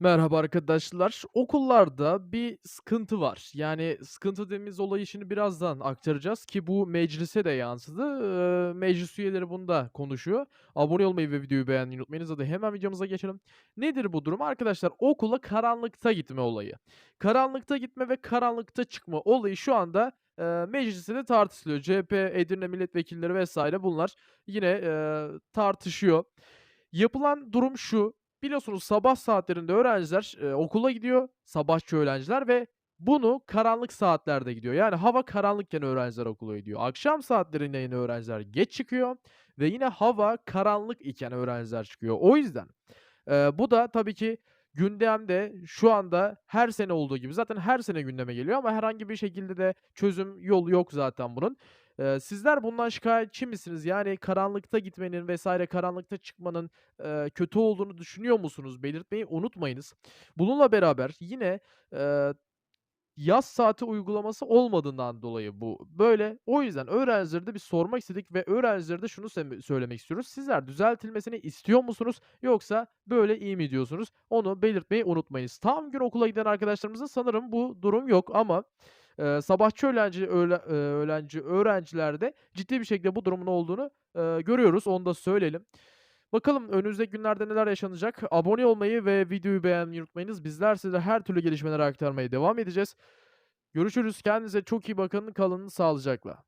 Merhaba arkadaşlar. Okullarda bir sıkıntı var. Yani sıkıntı dediğimiz olayı şimdi birazdan aktaracağız ki bu meclise de yansıdı. Eee, meclis üyeleri bunu da konuşuyor. Abone olmayı ve videoyu beğenmeyi unutmayınız. Hadi hemen videomuza geçelim. Nedir bu durum? Arkadaşlar okula karanlıkta gitme olayı. Karanlıkta gitme ve karanlıkta çıkma olayı şu anda eee mecliste de tartışılıyor. CHP, Edirne milletvekilleri vesaire bunlar yine eee, tartışıyor. Yapılan durum şu. Biliyorsunuz sabah saatlerinde öğrenciler, eee, okula gidiyor, sabahçı öğrenciler ve bunu karanlık saatlerde gidiyor. Yani hava karanlıkken öğrenciler okula gidiyor. Akşam saatlerinde yine öğrenciler geç çıkıyor ve yine hava karanlık iken öğrenciler çıkıyor. O yüzden, eee, bu da tabii ki gündemde şu anda her sene olduğu gibi zaten her sene gündeme geliyor ama herhangi bir şekilde de çözüm yolu yok zaten bunun. Eee, sizler bundan şikâyetçi misiniz? Yani karanlıkta gitmenin vs. karanlıkta çıkmanın, eee, kötü olduğunu düşünüyor musunuz? Belirtmeyi unutmayınız. Bununla beraber yine, eee, yaz saati uygulaması olmadığından dolayı bu böyle. O yüzden öğrencilere de bir sormak istedik ve öğrencilere de şunu söylemek istiyoruz. Sizler düzeltilmesini istiyor musunuz yoksa böyle iyi mi diyorsunuz? Onu belirtmeyi unutmayınız. Tam gün okula giden arkadaşlarımızda sanırım bu durum yok ama, eee, sabahçı öğlenci öğle eee, öğlenci öğrencilerde ciddi bir şekilde bu durumun olduğunu, eee, görüyoruz. Onu da söyleyelim. Bakalım önümüzdeki günlerde neler yaşanacak? Abone olmayı ve videoyu beğenmeyi unutmayınız. Bizler size her türlü gelişmeleri aktarmaya devam edeceğiz. Görüşürüz. Kendinize çok iyi bakın. Kalın sağlıcakla.